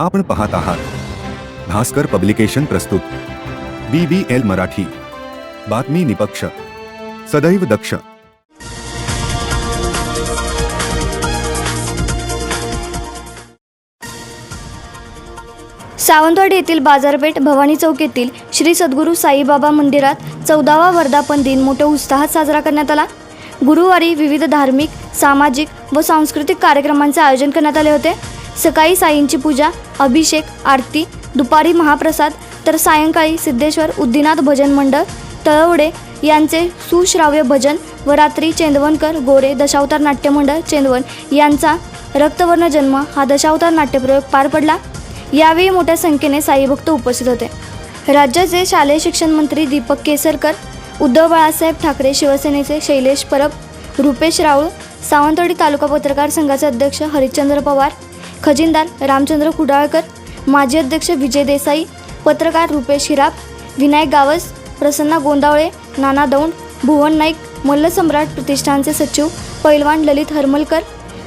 आपण पाहत आहात. भास्कर पब्लिकेशन प्रस्तुत. B B L Marathi. बातमी निपक्ष. सदैव दक्ष. सावंतवाडी येथील बाजारपेठ भवानी चौक येथील श्री सद्गुरू साईबाबा मंदिरात चौदावा वर्धापन दिन मोठ्या उत्साहात साजरा करण्यात आला. गुरुवारी विविध धार्मिक सामाजिक व सांस्कृतिक कार्यक्रमांचे आयोजन करण्यात आले होते. सकाळी साईंची पूजा अभिषेक आरती दुपारी महाप्रसाद तर सायंकाळी सिद्धेश्वर उद्दिनाथ भजन मंडळ तळवडे यांचे सुश्राव्य भजन व रात्री चेंदवनकर गोरे दशावतार नाट्यमंडळ चेंदवन यांचा रक्तवर्ण जन्म हा दशावतार नाट्यप्रयोग पार पडला. यावेळी मोठ्या संख्येने साईभक्त उपस्थित होते. राज्याचे शालेय शिक्षण मंत्री दीपक केसरकर उद्धव बाळासाहेब ठाकरे शिवसेनेचे शैलेश परब रुपेश राऊळ सावंतवाडी तालुका पत्रकार संघाचे अध्यक्ष हरिश्चंद्र पवार खजिनदार रामचंद्र कुडाळकर माजी अध्यक्ष विजय देसाई पत्रकार रुपेश हिराप विनायक गावस प्रसन्ना गोंदावळे नाना दौंड भुवन नाईक मल्लसम्राट प्रतिष्ठानचे सचिव पैलवान ललित हरमलकर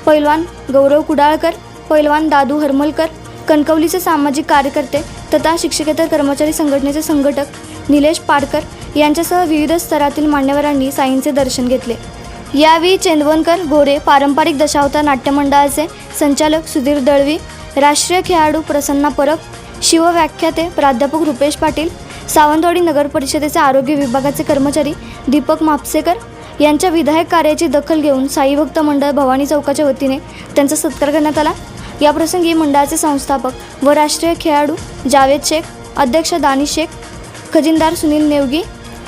पैलवान गौरव कुडाळकर पैलवान दादू हरमलकर कणकवलीचे सामाजिक कार्यकर्ते तथा शिक्षकेतर कर्मचारी संघटनेचे संघटक निलेश पाडकर यांच्यासह विविध स्तरातील मान्यवरांनी साईंचे दर्शन घेतले. यावेळी चेंदवनकर गोरे पारंपरिक दशावतार नाट्यमंडळाचे संचालक सुधीर दळवी राष्ट्रीय खेळाडू प्रसन्ना परब शिवव्याख्याते प्राध्यापक रुपेश पाटील सावंतवाडी नगर परिषदेचे आरोग्य विभागाचे कर्मचारी दीपक मापसेकर यांच्या विधायक कार्याची दखल घेऊन साईभक्त मंडळ भवानी चौकाच्या वतीने त्यांचा सत्कार करण्यात आला. याप्रसंगी मंडळाचे संस्थापक व राष्ट्रीय खेळाडू जावेद शेख अध्यक्ष दानिश शेख खजिनदार सुनील नेवगी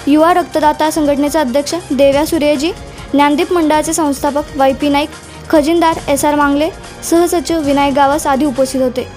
युवा रक्तदाता संघटनेचे अध्यक्ष देव्या सूर्यजी ज्ञानदीप मंडळाचे संस्थापक वाय पी नाईक खजिनदार एस आर मांगले सहसचिव विनायक गावस आदी उपस्थित होते.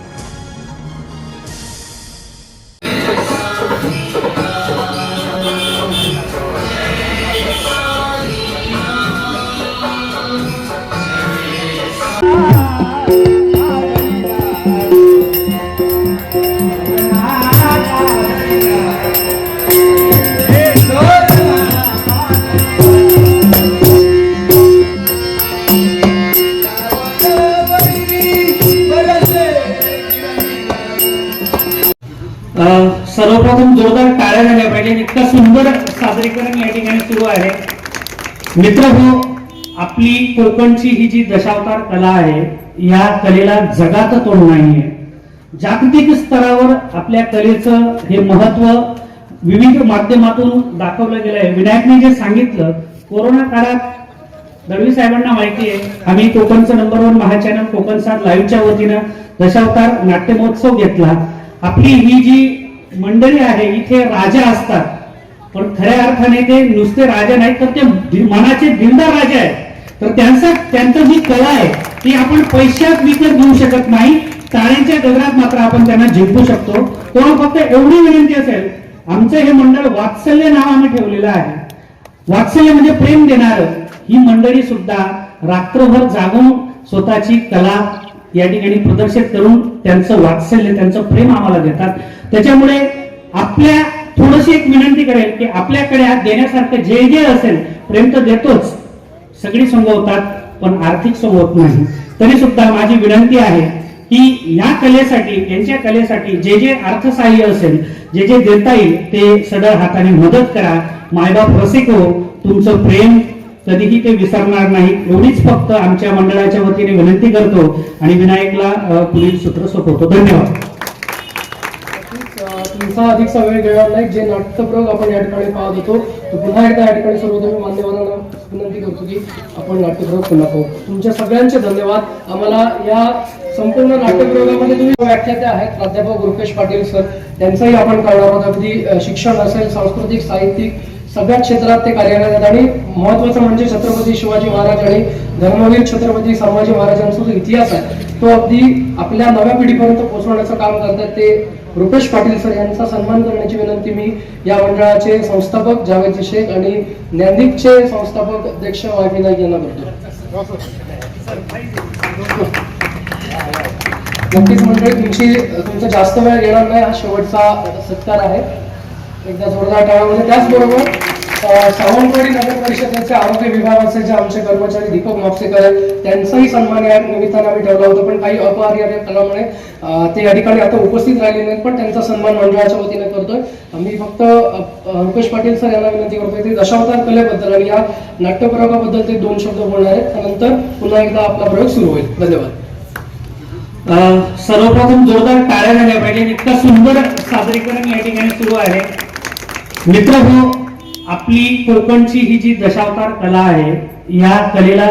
जोरदार झाल्या पाहिजे इतकं सुंदर सादरीकरण या ठिकाणी सुरू आहे. मित्र हो आपली कोकणची ही जी दशावतार कला आहे या कलेला जगात तोड नाहीये. जागतिक स्तरावर आपल्या कलेचं हे महत्त्व विविध माध्यमातून दाखवलं गेलं आहे विनायकने जे सांगितलं कोरोना काळात दळवी साहेबांना माहिती आहे आम्ही कोकणचं नंबर वन महाचॅनल कोकण सात लाईव्हच्या वतीनं दशावतार नाट्य महोत्सव घेतला. आपली ही जी मंडळी आहे इथे राजा असतात. पण खऱ्या अर्थाने ते नुसते राजा नाहीत तर ते मनाचे दिलदार राजा आहेत. तर त्यांचा त्यांचं जी कला आहे ती आपण पैशात विकत घेऊ शकत नाही. टाळ्यांच्या गजरात मात्र आपण त्यांना जिंकू शकतो. तेव्हा फक्त एवढी विनंती असेल आमचं हे मंडळ वात्सल्य नाव आम्ही ठेवलेलं आहे. वात्सल्य म्हणजे प्रेम देणार. ही मंडळी सुद्धा रात्रभर जागून स्वतःची कला या ठिकाणी प्रदर्शित करून त्यांचं वात्सल्य त्यांचं प्रेम आम्हाला देतात. त्याच्यामुळे आपल्या थोडीशी एक विनंती करेल की आपल्याकडे आज देण्यासारखं जे जे असेल प्रेम तर देतोच. सगळी संगवतात पण आर्थिक संगवत नाही. तरी सुद्धा माझी विनंती आहे की या कलेसाठी यांच्या कलेसाठी जे जे अर्थसहाय्य असेल जे जे देता येईल ते सदळ हाताने मदत करा. मायबाप रसिको हो, तुमचं प्रेम कधीही ते विसरणार नाही. एवढीच फक्त आमच्या मंडळाच्या वतीने विनंती करतो आणि विनायकला पुढील सूत्र सोपवतो. धन्यवाद. अं, तुमचा अधिकचा वेळ घेणार नाही जे नाट्यप्रयोग आपण या ठिकाणी पाहत होतो तो पुन्हा एकदा या ठिकाणी सर्वधर्म मान्यवरांना विनंती करतो की आपण नाट्यप्रयोग पुन्हा पाहू. तुमच्या सगळ्यांचे धन्यवाद. आम्हाला या संपूर्ण नाट्यप्रयोगामध्ये तुम्ही व्याख्याते आहेत प्राध्यापक रुपेश पाटील सर त्यांचाही आपण करणार आहोत. अगदी शिक्षण असेल सांस्कृतिक साहित्यिक सगळ्या क्षेत्रात ते कार्यरत आहेत. आणि महत्वाचं म्हणजे छत्रपती शिवाजी महाराज आणि धर्मवीर छत्रपती संभाजी महाराजांचा जो इतिहास आहे तो अगदी आपल्या नव्या पिढीपर्यंत पोहोचवण्याचं काम करतात ते रुपेश पाटील सर यांचा सन्मान करण्याची विनंती मी या मंडळाचे संस्थापक जावेद शेख आणि ज्ञानदीपचे संस्थापक अध्यक्ष वाय पी नाईक यांना करतो नक्कीच मंडळी तुमची तुमचा जास्त वेळ येणार नाही हा शेवटचा सत्कार आहे. एकदा जोरदार टाळामध्ये त्याचबरोबर सावंतवाडी नगर परिषदेचे आरोग्य विभागाचे जे आमचे कर्मचारी दीपक म्हापसेकर आहेत त्यांचाही सन्मान या निमित्तानं आम्ही ठेवला होता. पण काही अपहार्य कारणामुळे ते या ठिकाणी आता उपस्थित राहिले नाहीत पण त्यांचा सन्मान मंडळाच्या वतीने करतोय. मी फक्त रुपेश पाटील सर यांना विनंती करतोय ते दशावतार कलेबद्दल आणि या नाट्यप्रयोगाबद्दल ते दोन शब्द बोलणार आहेत. त्यानंतर पुन्हा एकदा आपला प्रयोग सुरू होईल. धन्यवाद. सर्वप्रथम जोरदार टाळ्या झाल्या पाहिजे इतकं सुंदर सादरीकरण या ठिकाणी सुरू आहे. मित्र आपली कोकणची ही जी दशावतार कला आहे या कलेला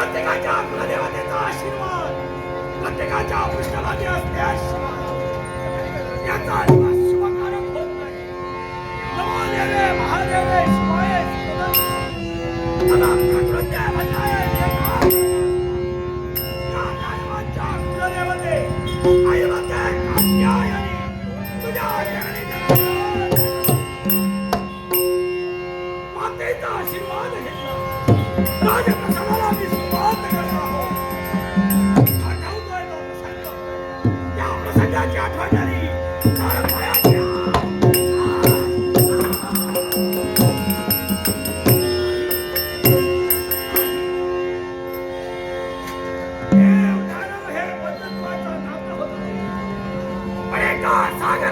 प्रत्येकाच्या कुलदेवतेचा आशीर्वाद प्रत्येकाच्या पृष्ठभागी असते आशीर्वाद याचा दिवस शुभकारक होत नाही नमो महादेवे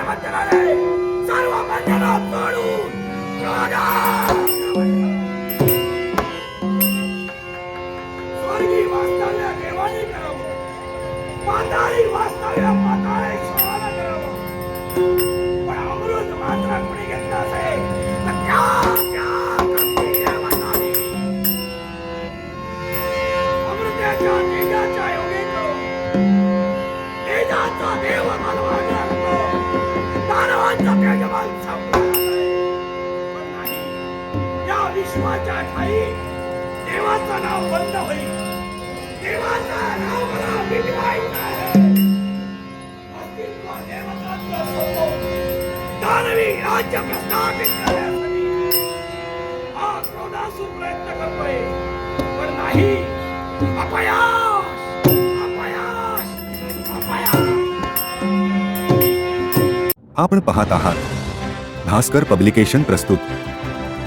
सागर बंधनाने सर्व बंधनं तोडून क्रोधात स्वर्गी वास्तव्य देवाने करावं पाताळी वास्तव्य विश्वाच्या ठाई देवाचं नाव बंद होईल. देवाचं नाव मला मिटवायचं आहे. दानवी राज्य प्रस्थापित करण्यासाठी हा क्रोधासूर प्रयत्न करतोय. पण नाही. अपयश. अपयश. अपयश. आपण पाहत आहात भास्कर पब्लिकेशन प्रस्तुत.